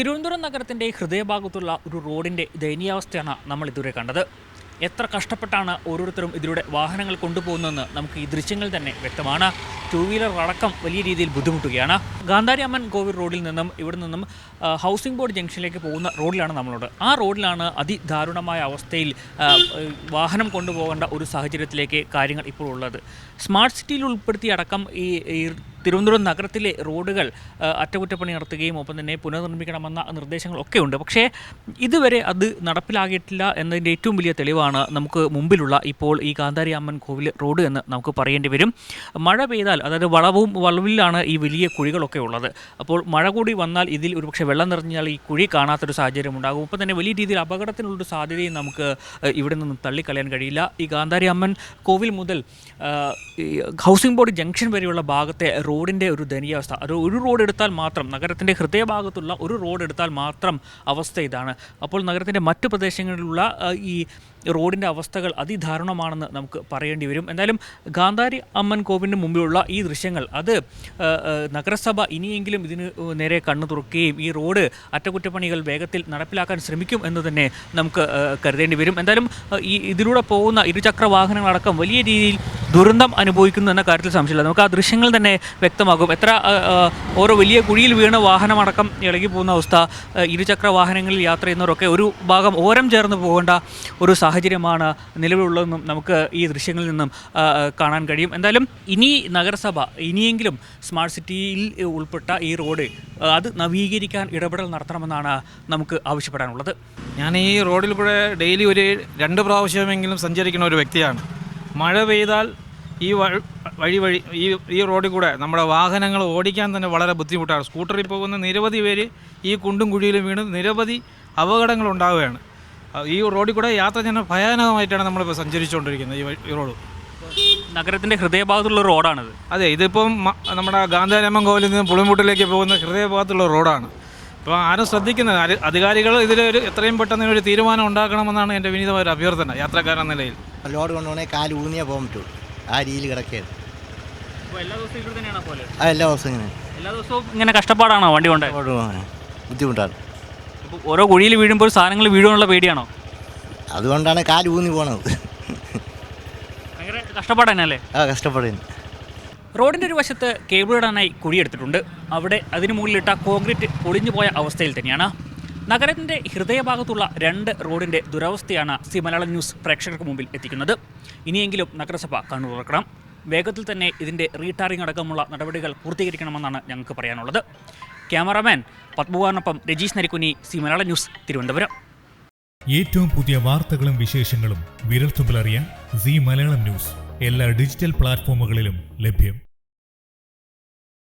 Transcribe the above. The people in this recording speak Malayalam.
തിരുവനന്തപുരം നഗരത്തിന്റെ ഹൃദയഭാഗത്തുള്ള ഒരു റോഡിന്റെ ദയനീയാവസ്ഥയാണ് നമ്മൾ ഇതുവരെ കണ്ടത്. എത്ര കഷ്ടപ്പെട്ടാണ് ഓരോരുത്തരും ഇതിലൂടെ വാഹനങ്ങൾ കൊണ്ടുപോകുന്നതെന്ന് നമുക്ക് ഈ ദൃശ്യങ്ങൾ തന്നെ വ്യക്തമാണ്. ടൂ വീലർ അടക്കം വലിയ രീതിയിൽ ബുദ്ധിമുട്ടുകയാണ്. ഗാന്ധാരി അമ്മൻ കോവിൽ റോഡിൽ നിന്നും ഇവിടെ നിന്നും ഹൗസിംഗ് ബോർഡ് ജംഗ്ഷനിലേക്ക് പോകുന്ന റോഡിലാണ് നമ്മളോട്. ആ റോഡിലാണ് അതിദാരുണമായ അവസ്ഥയിൽ വാഹനം കൊണ്ടുപോകേണ്ട ഒരു സാഹചര്യത്തിലേക്ക് കാര്യങ്ങൾ ഇപ്പോൾ ഉള്ളത്. സ്മാർട്ട് സിറ്റിയിൽ ഉൾപ്പെടുത്തി അടക്കം ഈ തിരുവനന്തപുരം നഗരത്തിലെ റോഡുകൾ അറ്റകുറ്റപ്പണി നടത്തുകയും ഒപ്പം തന്നെ പുനർനിർമ്മിക്കണമെന്ന നിർദ്ദേശങ്ങളൊക്കെ ഉണ്ട് പക്ഷേ ഇതുവരെ അത് നടപ്പിലാകിയിട്ടില്ല എന്നതിന്റെ ഏറ്റവും വലിയ തെളിവാണ് നമുക്ക് മുമ്പിലുള്ള ഇപ്പോൾ ഈ കാന്താരി അമ്മൻ കോവിൽ റോഡ് എന്ന് നമുക്ക് പറയേണ്ടി വരും. മഴ പെയ്താൽ അതായത് വളവും വളവിലാണ് ഈ വലിയ കുഴികളൊക്കെ ഉള്ളത്. അപ്പോൾ മഴ കൂടി വന്നാൽ ഇതിൽ ഒരുപക്ഷെ വെള്ളം നിറഞ്ഞാൽ ഈ കുഴി കാണാത്തൊരു സാഹചര്യം ഉണ്ടാകും. ഒപ്പം തന്നെ വലിയ രീതിയിൽ അപകടത്തിനുള്ളൊരു സാധ്യതയും നമുക്ക് ഇവിടെ നിന്നും തള്ളിക്കളയാൻ കഴിയില്ല. ഈ കാന്താരി അമ്മൻ കോവിൽ മുതൽ ഹൗസിംഗ് ബോർഡ് ജംഗ്ഷൻ വരെയുള്ള ഭാഗത്തെ റോഡിന്റെ ഒരു ദയനീയാവസ്ഥ. ഒരു ഒരു റോഡ് എടുത്താൽ മാത്രം നഗരത്തിന്റെ ഹൃദയഭാഗത്തുള്ള ഒരു റോഡ് എടുത്താൽ മാത്രം അവസ്ഥ ഇതാണ്. അപ്പോൾ നഗരത്തിന്റെ മറ്റു പ്രദേശങ്ങളിലുള്ള ഈ റോഡിന്റെ അവസ്ഥകൾ അതിദാരുണമാണെന്ന് നമുക്ക് പറയേണ്ടി വരും. എന്തായാലും ഗാന്ധാരി അമ്മൻ കോവിലിന് മുമ്പിലുള്ള ഈ ദൃശ്യങ്ങൾ അത് നഗരസഭ ഇനിയെങ്കിലും ഇതിന് നേരെ കണ്ണു തുറക്കുകയും ഈ റോഡ് അറ്റകുറ്റപ്പണികൾ വേഗത്തിൽ നടപ്പിലാക്കാൻ ശ്രമിക്കും എന്ന് തന്നെ നമുക്ക് കരുതേണ്ടി വരും. എന്തായാലും ഈ ഇതിലൂടെ പോകുന്ന ഇരുചക്ര വാഹനങ്ങളടക്കം വലിയ രീതിയിൽ ദുരന്തം അനുഭവിക്കുന്നു എന്ന കാര്യത്തിൽ സംശയമില്ല. നമുക്ക് ആ ദൃശ്യങ്ങൾ തന്നെ വ്യക്തമാകും. എത്ര ഓരോ വലിയ കുഴിയിൽ വീണ വാഹനമടക്കം ഇളകി പോകുന്ന അവസ്ഥ ഇരുചക്ര വാഹനങ്ങളിൽ യാത്ര ചെയ്യുന്നവരൊക്കെ ഒരു ഭാഗം ഓരം ചേർന്ന് പോകേണ്ട ഒരു സാഹചര്യമാണ് നിലവിലുള്ളതെന്നും നമുക്ക് ഈ ദൃശ്യങ്ങളിൽ നിന്നും കാണാൻ കഴിയും. എന്തായാലും ഇനി നഗരസഭ ഇനിയെങ്കിലും സ്മാർട്ട് സിറ്റിയിൽ ഉൾപ്പെട്ട ഈ റോഡ് അത് നവീകരിക്കാൻ ഇടപെടൽ നടത്തണമെന്നാണ് നമുക്ക് ആവശ്യപ്പെടാനുള്ളത്. ഞാൻ ഈ റോഡിൽ കൂടെ ഡെയിലി ഒരു രണ്ട് പ്രാവശ്യമെങ്കിലും സഞ്ചരിക്കുന്ന ഒരു വ്യക്തിയാണ്. മഴ പെയ്താൽ ഈ വഴി വഴി ഈ ഈ റോഡിൽ കൂടെ നമ്മുടെ വാഹനങ്ങൾ ഓടിക്കാൻ തന്നെ വളരെ ബുദ്ധിമുട്ടാണ്. സ്കൂട്ടറിൽ പോകുന്ന നിരവധി പേര് ഈ കുണ്ടും കുഴിയിലും വീണ് നിരവധി അപകടങ്ങൾ ഉണ്ടാവുകയാണ്. ഈ റോഡിൽ കൂടെ യാത്ര ചെയ്യുന്ന ഭയാനകമായിട്ടാണ് നമ്മളിപ്പോൾ സഞ്ചരിച്ചുകൊണ്ടിരിക്കുന്നത് ഈ ഈ റോഡ്. നഗരത്തിന്റെ ഹൃദയഭാഗത്തുള്ള റോഡാണിത്. അതെ ഇതിപ്പം നമ്മുടെ ഗാന്ധാരമ്മൻ കോവിലിൽ നിന്ന് പുളിമുട്ടിലേക്ക് പോകുന്ന ഹൃദയഭാഗത്തുള്ള റോഡാണ്. അപ്പോൾ ആരും ശ്രദ്ധിക്കുന്നത്. അധികാരികൾ ഇതിലൊരു എത്രയും പെട്ടെന്ന് ഒരു തീരുമാനം ഉണ്ടാക്കണമെന്നാണ് എന്റെ വിനീതമായ ഒരു അഭ്യർത്ഥന യാത്രക്കാരെന്ന നിലയിൽ. ലോഡ് കൊണ്ടുപോകണേ കാൽ ഊന്നിയേ പോകാൻ പറ്റുള്ളൂ. ആ രീതിയിൽ കിടക്കുകയാണ് എല്ലാ ദിവസവും ഇവിടെ തന്നെയാണ് പോലെ? ആ എല്ലാ ദിവസവും ഇങ്ങനെ. എല്ലാ ദിവസവും ഇങ്ങനെ കഷ്ടപ്പാടാണോ വണ്ടി കൊണ്ട്? പോകാൻ ബുദ്ധിമുട്ടാണ്. ഓരോ കുഴിയിൽ വീഴുമ്പോൾ സാധനങ്ങൾ വീഴുമെന്നുള്ള പേടിയാണോ? അതുകൊണ്ടാണ് കാൽ ഊന്നി പോണത്. ഭയങ്കര കഷ്ടപ്പാട് ആ കഷ്ടപ്പെടുന്നു റോഡിന്റെ ഒരു വശത്ത് കേബിൾ ഇടാനായി കുഴിയെടുത്തിട്ടുണ്ട് അവിടെ അതിന് മുകളിലിട്ട കോൺക്രീറ്റ് പൊളിഞ്ഞു പോയ അവസ്ഥയിൽ തന്നെയാണ്. നഗരത്തിന്റെ ഹൃദയഭാഗത്തുള്ള രണ്ട് റോഡിന്റെ ദുരവസ്ഥയാണ് സി മലയാളം ന്യൂസ് പ്രേക്ഷകർക്ക് മുമ്പിൽ എത്തിക്കുന്നത്. ഇനിയെങ്കിലും നഗരസഭ കണ്ണൂർ തുറക്കണം. വേഗത്തിൽ തന്നെ ഇതിന്റെ റീടാറിംഗ് അടക്കമുള്ള നടപടികൾ പൂർത്തീകരിക്കണമെന്നാണ് ഞങ്ങൾക്ക് പറയാനുള്ളത്. ക്യാമറാമാൻ പത്മകുമാറിനൊപ്പം രജീഷ് നരിക്കുനി സി മലയാളം ന്യൂസ് തിരുവനന്തപുരം. ഏറ്റവും പുതിയ വാർത്തകളും വിശേഷങ്ങളും വിരൽത്തുമ്പിലറിയാൻ സി മലയാളം ന്യൂസ്. എല്ലാ ഡിജിറ്റൽ പ്ലാറ്റ്ഫോമുകളിലും ലഭ്യം.